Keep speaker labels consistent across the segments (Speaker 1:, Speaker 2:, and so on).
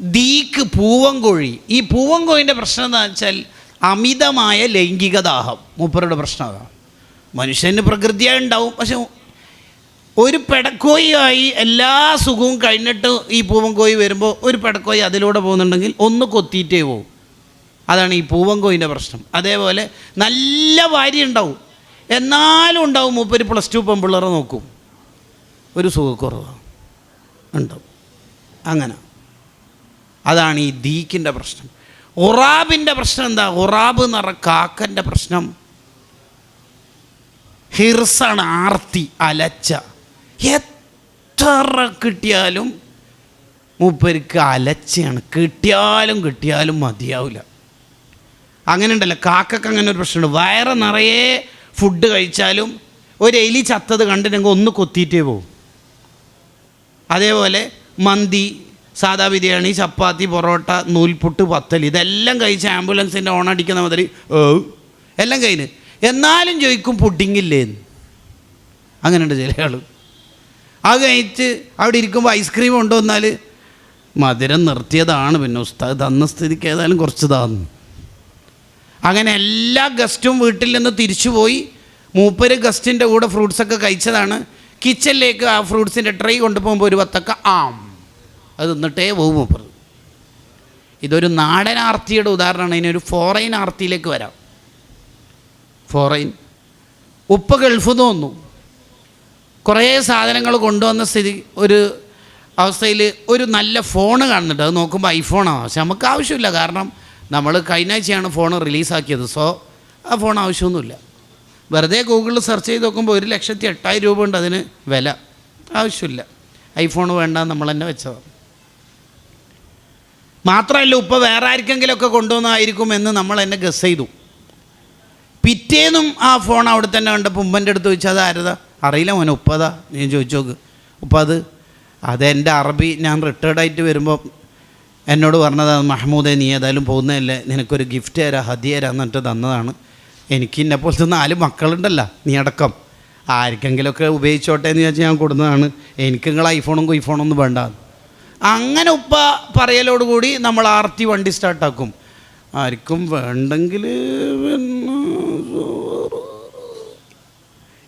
Speaker 1: ദീക്ക് പൂവൻകോഴി. ഈ പൂവൻകോഴിന്റെ പ്രശ്നം എന്താ വെച്ചാൽ അമിതമായ ലൈംഗിക ദാഹം മൂപ്പരുടെ പ്രശ്നം അതാണ് മനുഷ്യന് പ്രകൃതിയായി ഉണ്ടാവും. പക്ഷെ ഒരു പെടക്കോയിയായി എല്ലാ സുഖവും കഴിഞ്ഞിട്ട് ഈ പൂവൻകോഴി വരുമ്പോൾ ഒരു പെടക്കോയി അതിലൂടെ പോകുന്നുണ്ടെങ്കിൽ ഒന്ന് കൊത്തിയിട്ടേ പോകും അതാണ് ഈ പൂവൻകോയിന്റെ പ്രശ്നം. അതേപോലെ നല്ല വാരി ഉണ്ടാവും. എന്നാലും ഉണ്ടാവും മൂപ്പര് പ്ലസ് ടു പെമ്പിള്ളറെ നോക്കും. ഒരു സുഖക്കുറവാണ് ഉണ്ടാവും. അങ്ങനെ. അതാണ് ഈ ദീക്കിന്റെ പ്രശ്നം. ഉറാബിന്റെ പ്രശ്നം എന്താ? ഉറാബ് എന്ന് പറഞ്ഞ കാക്കന്റെ പ്രശ്നം. ഹിർസാണ് ആർത്തി അലച്ച. എത്ര കിട്ടിയാലും മൂപ്പർക്ക് അലച്ചയാണ്. കിട്ടിയാലും കിട്ടിയാലും മതിയാവില്ല. അങ്ങനെ ഉണ്ടല്ലോ കാക്കക്ക് അങ്ങനെ ഒരു പ്രശ്നമുണ്ട്. വയറ് നിറയെ ഫുഡ് കഴിച്ചാലും ഒരു എലി ചത്തത് കണ്ടിട്ടുണ്ടെങ്കിൽ ഒന്ന് കൊത്തിയിട്ടേ പോവും. അതേപോലെ മന്തി സാദാ ബിരിയാണി ചപ്പാത്തി പൊറോട്ട നൂൽപുട്ട് പത്തൽ. ഇതെല്ലാം കഴിച്ച് ആംബുലൻസിന്റെ ഓണടിക്കുന്ന മുതൽ ഓ എല്ലാം കഴിഞ്ഞ്. എന്നാലും ചോദിക്കും പുഡിങ്ങില്ലേന്ന്. അങ്ങനെയുണ്ട് ചില ആൾ അത് കഴിച്ച് അവിടെ ഇരിക്കുമ്പോൾ ഐസ്ക്രീം ഉണ്ടോ എന്നാൽ മധുരം നിർത്തിയതാണ് പിന്നെ ഉസ്താദ് തന്ന സ്ഥിതിക്ക് ഏതായാലും കുറച്ച് താന്നു. അങ്ങനെ എല്ലാ ഗസ്റ്റും വീട്ടിൽ നിന്ന് തിരിച്ചു പോയി. മൂപ്പര് ഗസ്റ്റിന്റെ കൂടെ ഫ്രൂട്ട്സൊക്കെ കഴിച്ചതാണ്. കിച്ചണിലേക്ക് ആ ഫ്രൂട്ട്സിന്റെ ട്രൈ കൊണ്ടുപോകുമ്പോൾ ഒരു പത്തൊക്കെ ആം. അത് നിന്നിട്ടേ പോകും മൂപ്പർ ഇതൊരു നാടൻ ആർത്തിയുടെ ഉദാഹരണമാണ് ഇതിനൊരു ഫോറൈൻ ആർത്തിയിലേക്ക് വരാം. ഫോറൈൻ ഉപ്പ് ഗൾഫ് തോന്നുന്നു. കുറേ സാധനങ്ങൾ കൊണ്ടുവന്ന സ്ഥിതി ഒരു അവസ്ഥയിൽ ഒരു നല്ല ഫോൺ കാണുന്നുണ്ട്. അത് നോക്കുമ്പോൾ ഐഫോണാണ് പക്ഷെ നമുക്ക് ആവശ്യമില്ല. കാരണം നമ്മൾ കഴിഞ്ഞ ആഴ്ചയാണ് ഫോൺ റിലീസാക്കിയത് സോ ആ ഫോൺ ആവശ്യമൊന്നുമില്ല. വെറുതെ ഗൂഗിളിൽ സെർച്ച് ചെയ്ത് നോക്കുമ്പോൾ ഒരു ലക്ഷത്തി എട്ടായിരം രൂപ ഉണ്ട് അതിന് വില. ആവശ്യമില്ല. ഐഫോൺ വേണ്ട നമ്മൾ തന്നെ വെച്ചതാണ്. മാത്രമല്ല ഉപ്പ വേറെ ആർക്കെങ്കിലുമൊക്കെ കൊണ്ടുവന്നായിരിക്കും എന്ന് നമ്മൾ എന്നെ ഗസ് ചെയ്തു. പിറ്റേന്നും ആ ഫോൺ അവിടെ തന്നെ കണ്ടപ്പോൾ ഉമ്മന്റെ അടുത്ത് ചോദിച്ചാൽ അത് ആരതാ? അറിയില്ല മോനെ ഉപ്പതാ നീ ചോദിച്ചു നോക്ക്. ഉപ്പ അത് അതെന്റെ അറബി ഞാൻ റിട്ടയർഡായിട്ട് വരുമ്പോൾ എന്നോട് പറഞ്ഞതാണ് മഹമ്മൂദെ നീ ഏതായാലും പോകുന്നതല്ലേ? നിനക്കൊരു ഗിഫ്റ്റ് തരാം ഹതി തരാം എന്നിട്ട് തന്നതാണ്. എനിക്ക് എന്നെ പോലത്തെ നാല് മക്കളുണ്ടല്ലോ നീ അടക്കം. ആർക്കെങ്കിലുമൊക്കെ ഉപയോഗിച്ചോട്ടെ എന്ന് ചോദിച്ചാൽ ഞാൻ കൊടുന്നതാണ്. എനിക്ക് നിങ്ങൾ ഐഫോണും കുയ്ഫോണും ഒന്നും വേണ്ട അങ്ങനെ ഉപ്പ പറയലോടുകൂടി നമ്മൾ ആർത്തി വണ്ടി സ്റ്റാർട്ടാക്കും. ആർക്കും വേണ്ടെങ്കിൽ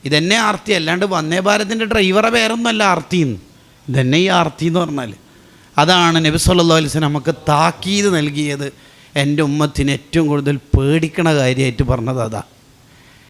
Speaker 1: ഇതന്നെ ആർത്തി അല്ലാണ്ട് വന്നേ ഭാരതിന്റെ ഡ്രൈവറെ പേരൊന്നുമല്ല ആർത്തിന്ന്. ഇതന്നെ ഈ ആർത്തി എന്ന് പറഞ്ഞാൽ അതാണ് നബി സല്ലാ വസല്ലം നമുക്ക് താക്കീത് നൽകിയത്. എന്റെ ഉമ്മത്തിന് ഏറ്റവും കൂടുതൽ പേടിക്കണ കാര്യമായിട്ട് പറഞ്ഞത് അതാ.